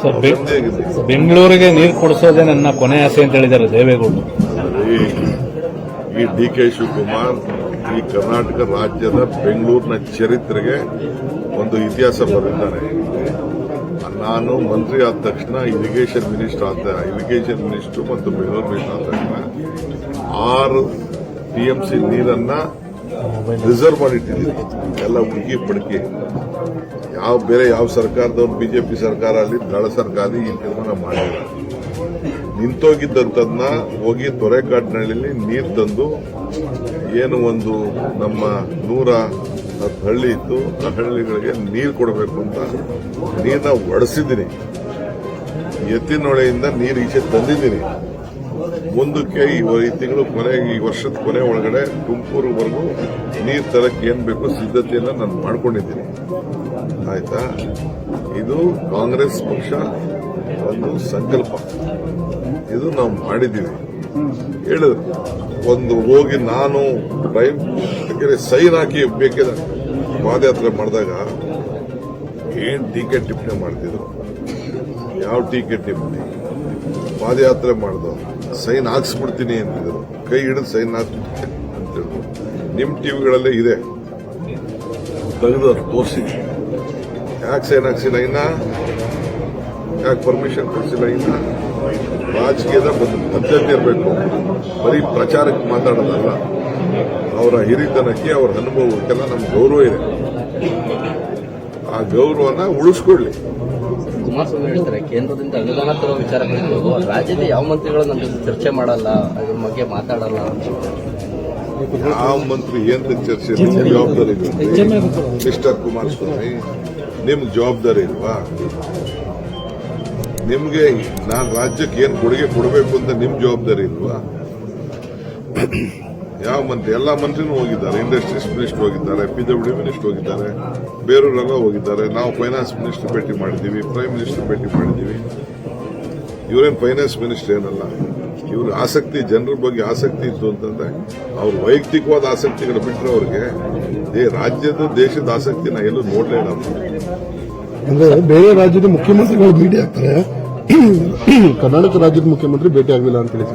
Sir, ಬೆಂಗಳೂರಿಗೆ ನೀರು ಕೊಡಿಸೋದೇ ನನ್ನ ಕೊನೆ ಆಸೆ ಅಂತ ಹೇಳಿದ್ದಾರೆ ದೇವೇಗೌಡರು. ಈ ಡಿ ಕೆ ಶಿವಕುಮಾರ್ ಈ ಕರ್ನಾಟಕ ರಾಜ್ಯದ ಬೆಂಗಳೂರಿನ ಚರಿತ್ರೆಗೆ ಒಂದು ಇತಿಹಾಸ ಬರೆದಿದ್ದಾನೆ ನಾನು ಮಂತ್ರಿ ಆದ ತಕ್ಷಣ ಇರಿಗೇಷನ್ ಮಿನಿಸ್ಟರ್ ಆದ ಇರಿಗೇಷನ್ ಮಿನಿಸ್ಟರ್ ಮತ್ತು ಬೆಂಗಳೂರು ಮಿನಿಸ್ಟರ್ ಆದ ತಕ್ಷಣ ಆರು ಟಿಎಂಸಿ ನೀರನ್ನ ರಿಸರ್ವ್ ಮಾಡಿಟ್ಟಿದ್ದೀವಿ ಎಲ್ಲ ಹುಡುಕಿ ಪಡುಕಿ. ಯಾವ ಬೇರೆ ಯಾವ ಸರ್ಕಾರದವ್ರು ಬಿಜೆಪಿ ಸರ್ಕಾರ ಅಲ್ಲಿ ದಳ ಸರ್ಕಾರ ಈ ತೀರ್ಮಾನ ಮಾಡಿಲ್ಲ. ನಿಂತೋಗಿದ್ದಂಥದನ್ನ ಹೋಗಿ ತೊರೆಕಾಡಿನಹಳ್ಳಿಲಿ ನೀರು ತಂದು ಏನು ಒಂದು ನಮ್ಮ ನೂರ ಹತ್ತು ಹಳ್ಳಿ ಇತ್ತು, ಆ ಹಳ್ಳಿಗಳಿಗೆ ನೀರು ಕೊಡಬೇಕು ಅಂತ ನೀರನ್ನ ಒಡೆಸಿದ್ದೀನಿ. ಎತ್ತಿನೊಳೆಯಿಂದ ನೀರು ಈಚೆ ತಂದಿದ್ದೀನಿ. ಮುಂದಕ್ಕೆ ಈ ತಿಂಗಳು ಕೊನೆ, ಈ ವರ್ಷದ ಕೊನೆ ಒಳಗಡೆ ತುಮಕೂರುವರೆಗೂ ನೀರು ತರಕ್ಕೆ ಏನ್ ಬೇಕು ಸಿದ್ಧತೆಯನ್ನ ನಾನು ಮಾಡ್ಕೊಂಡಿದ್ದೀನಿ. ಆಯ್ತಾ? ಇದು ಕಾಂಗ್ರೆಸ್ ಪಕ್ಷ ಒಂದು ಸಂಕಲ್ಪ. ಇದು ನಾವು ಮಾಡಿದ್ದೀವಿ. ಹೇಳಿದ್ರು ಒಂದು ಹೋಗಿ ನಾನು ಯಾಕೆಂದ್ರೆ ಸೈನ್ ಹಾಕಿ ಬೇಕಿದೆ ಪಾದಯಾತ್ರೆ ಮಾಡಿದಾಗ ಏನ್ ಟಿಕೆಟ್ ಟಿಪ್ಪಣಿ ಮಾಡ್ತಿದ್ರು? ಯಾವ ಟಿಕೆಟ್ ಟಿಪ್ಪಣಿ? ಪಾದಯಾತ್ರೆ ಮಾಡ್ದು ಸೈನ್ ಹಾಕ್ಸ್ಬಿಡ್ತೀನಿ ಅಂತಿದ್ರು. ಕೈ ಹಿಡಿದು ಸೈನ್ ಹಾಕ್ಬಿಡ್ತೀನಿ ಅಂತ ನಿಮ್ಮ ನಿಮ್ ಟಿವಿಗಳಲ್ಲೇ ಇದೆ. ತೆಗೆದು ತೋರಿಸಿ. ಯಾಕೆ ಸೈನ್ ಹಾಕ್ಸಿಲ್ಲ ಇನ್ನ? ಯಾಕೆ ಪರ್ಮಿಷನ್ ಕೊಡಿಸಿಲ್ಲ ಇನ್ನ? ರಾಜಕೀಯದ ಬಂದು ಪದ್ಧತಿ ಇರಬೇಕು. ಬರೀ ಪ್ರಚಾರಕ್ಕೆ ಮಾತಾಡೋದಲ್ಲ. ಅವರ ಹಿರಿತನಕ್ಕೆ ಅವರ ಅನುಭವಕ್ಕೆಲ್ಲ ನಮ್ಮ ಗೌರವ ಇದೆ. ಆ ಗೌರವನ ಉಳಿಸ್ಕೊಳ್ಳಿ. ಕುಮಾರಸ್ವಾಮಿ ಹೇಳ್ತಾರೆ ಕೇಂದ್ರದಿಂದ ಅನುದಾನ ತರುವ ವಿಚಾರ ಕುರಿತು ರಾಜ್ಯದ ಯಾವ ಮಂತ್ರಿಗಳು ನನ್ನ ಜೊತೆ ಚರ್ಚೆ ಮಾಡಲ್ಲ, ಅದ್ರ ಬಗ್ಗೆ ಮಾತಾಡಲ್ಲ ಯಾವ ಮಂತ್ರಿ ಏನ್ ಚರ್ಚೆ ಜವಾಬ್ದಾರಿ ಮಿಸ್ಟರ್ ಕುಮಾರಸ್ವಾಮಿ ನಿಮ್ಗೆ ಜವಾಬ್ದಾರಿ ಇಲ್ವಾ? ನಿಮಗೆ ನಾನು ರಾಜ್ಯಕ್ಕೆ ಏನು ಕೊಡುಗೆ ಕೊಡಬೇಕು ಅಂತ ನಿಮ್ಮ ಜವಾಬ್ದಾರಿ ಇಲ್ವಾ? ಯಾವ ಮಂತ್ರಿ ಎಲ್ಲ ಮಂತ್ರಿನೂ ಹೋಗಿದ್ದಾರೆ ಇಂಡಸ್ಟ್ರೀಸ್ ಮಿನಿಸ್ಟರ್ ಹೋಗಿದ್ದಾರೆ ಪಿಡಬ್ಲ್ಯೂ ಮಿನಿಸ್ಟರ್ ಹೋಗಿದ್ದಾರೆ ಬೇರೆಯವರೆಲ್ಲ ಹೋಗಿದ್ದಾರೆ. ನಾವು ಫೈನಾನ್ಸ್ ಮಿನಿಸ್ಟರ್ ಭೇಟಿ ಮಾಡಿದ್ದೀವಿ ಪ್ರೈಮ್ ಮಿನಿಸ್ಟರ್ ಭೇಟಿ ಮಾಡಿದ್ದೀವಿ. ಇವರೇನು ಫೈನಾನ್ಸ್ ಮಿನಿಸ್ಟರ್ ಏನಲ್ಲ, ಇವ್ರ ಆಸಕ್ತಿ, ಜನರ ಬಗ್ಗೆ ಆಸಕ್ತಿ ಇತ್ತು ಅಂತಂದ್ರೆ, ಅವ್ರ ವೈಯಕ್ತಿಕವಾದ ಆಸಕ್ತಿಗಳು ಬಿಟ್ಟರೆ ಅವ್ರಿಗೆ ರಾಜ್ಯದ, ದೇಶದ ಆಸಕ್ತಿನ ಎಲ್ಲೂ ನೋಡಲೇ ನಾವು. ಅಂದ್ರೆ ಬೇರೆ ರಾಜ್ಯದ ಮುಖ್ಯಮಂತ್ರಿಗಳು ಭೇಟಿ ಆಗ್ತಾರೆ. ಕರ್ನಾಟಕ ರಾಜ್ಯದ ಮುಖ್ಯಮಂತ್ರಿ ಭೇಟಿ ಆಗಲಿಲ್ಲ ಅಂತ ಹೇಳಿ